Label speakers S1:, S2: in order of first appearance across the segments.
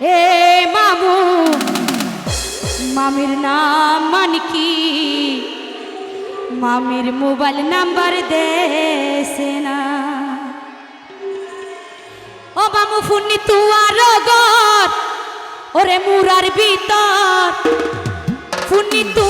S1: এ মামু মামির নাম মানকি মামির মোবাইল নাম্বার দেছে না। ও মামু ফুন্নি তুয়ার গর ওরে মুরার ভিতর। ফুন্নি তু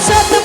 S1: Set the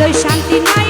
S1: লই শান্তি নাই